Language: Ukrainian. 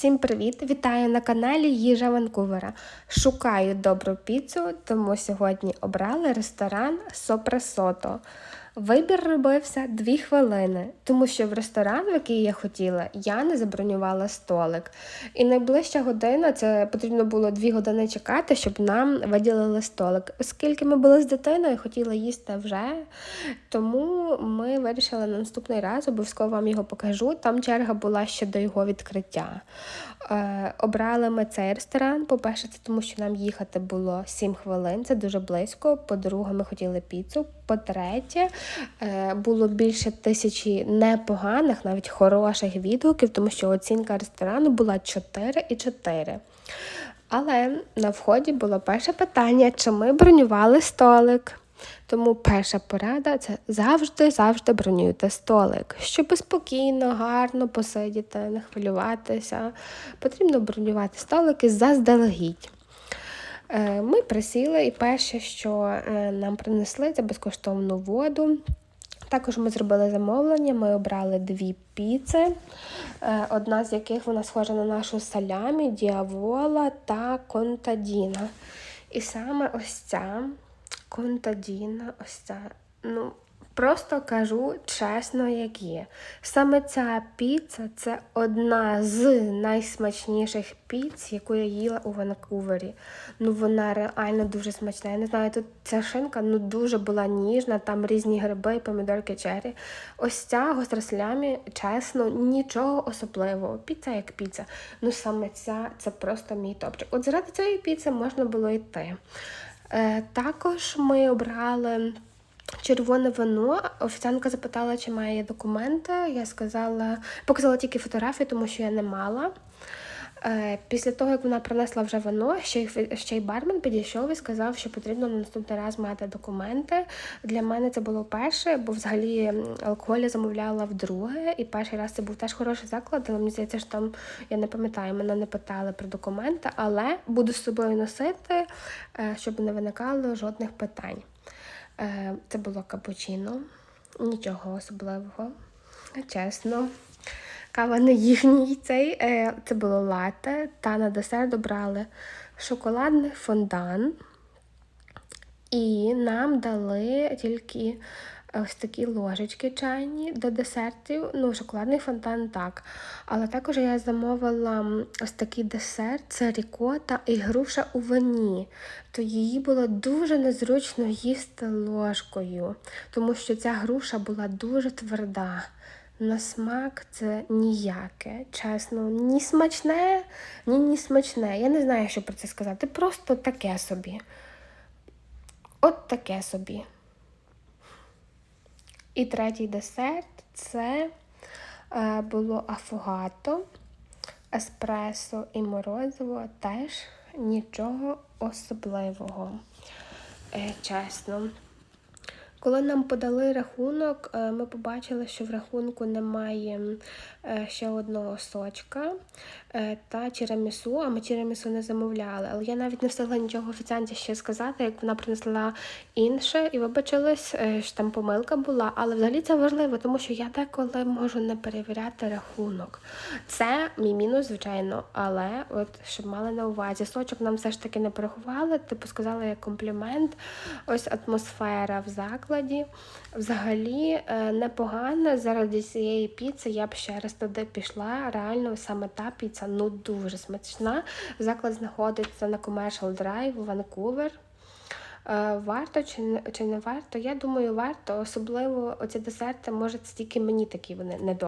Всім привіт! Вітаю на каналі Їжа Ванкувера. Шукаю добру піцу, тому сьогодні обрали ресторан Сопресото. Вибір робився дві хвилини, тому що в ресторан, в який я хотіла, я не забронювала столик. І найближча година це потрібно було дві години чекати, щоб нам виділили столик. Оскільки ми були з дитиною, хотіла їсти вже, тому ми вирішили на наступний раз, обов'язково вам його покажу. Там черга була ще до його відкриття. Е, обрали ми цей ресторан. По-перше, це тому, що нам їхати було 7 хвилин, це дуже близько. По-друге, ми хотіли піцу. По-третє, було більше тисячі непоганих, навіть хороших відгуків, тому що оцінка ресторану була 4 і 4. Але на вході було перше питання, чи ми бронювали столик. Тому перша порада це завжди-завжди бронюйте столик, щоб спокійно, гарно посидіти, не хвилюватися. Потрібно бронювати столики заздалегідь. Е, Ми присіли, і перше, що е, нам принесли, це безкоштовну воду. Також ми зробили замовлення, ми обрали дві піци, е, одна з яких вона схожа на нашу салямі, діавола та контадіна. І саме ось ця контадіна, ось ця, ну, просто кажу чесно, як є. Саме ця піца це одна з найсмачніших піц, яку я їла у Ванкувері. Ну, вона реально дуже смачна. Я не знаю, тут ця шинка ну, дуже була ніжна, там різні гриби, помідорки, чері. Ось ця гострослямі, чесно, нічого особливого. Піца як піца. Ну саме ця це просто мій топчик. От заради цієї піци можна було йти. Е, також ми обрали червоне вино. Офіціантка запитала, чи має документи. Я сказала, показала тільки фотографію, тому що я не мала. Е, Після того, як вона принесла вже вино, ще й ще й бармен підійшов і сказав, що потрібно на наступний раз мати документи. Для мене це було перше, бо взагалі алкоголь я замовляла вдруге, і перший раз це був теж хороший заклад, але мені здається, що там я не пам'ятаю, мене не питали про документи, але буду з собою носити, е, щоб не виникало жодних питань. Е, Це було капучино, нічого особливого, чесно. Кава не їхній цей. е, Це було лате. Та на десерт обрали шоколадний фондан. І нам дали тільки ось такі ложечки чайні до десертів. Ну, шоколадний фонтан так. Але також я замовила ось такий десерт це рікота і груша у вині. То її було дуже незручно їсти ложкою, тому що ця груша була дуже тверда. На смак це ніяке, чесно, ні смачне, ні ні смачне. Я не знаю, що про це сказати. Просто таке собі. От таке собі. І третій десерт це е, було афогато, еспресо і морозиво теж нічого особливого. Е, чесно. Коли нам подали рахунок, е, ми побачили, що в рахунку немає е, ще одного сочка е, та тірамісу, а ми тірамісу не замовляли. Але я навіть не встигла нічого офіціанті ще сказати, як вона принесла інше і вибачилась, що там помилка була. Але взагалі це важливо, тому що я деколи можу не перевіряти рахунок. Це мій мінус, звичайно, але от щоб мали на увазі, сочок нам все ж таки не порахували, типу сказали як комплімент. Ось атмосфера в закладі закладі. Взагалі е, непогано. Заради цієї піци я б ще раз туди пішла. Реально, саме та піца ну дуже смачна. Заклад знаходиться на Commercial Drive у Ванкувер. Е, варто чи не, чи не варто? Я думаю, варто. Особливо оці десерти, може, це тільки мені такі вони не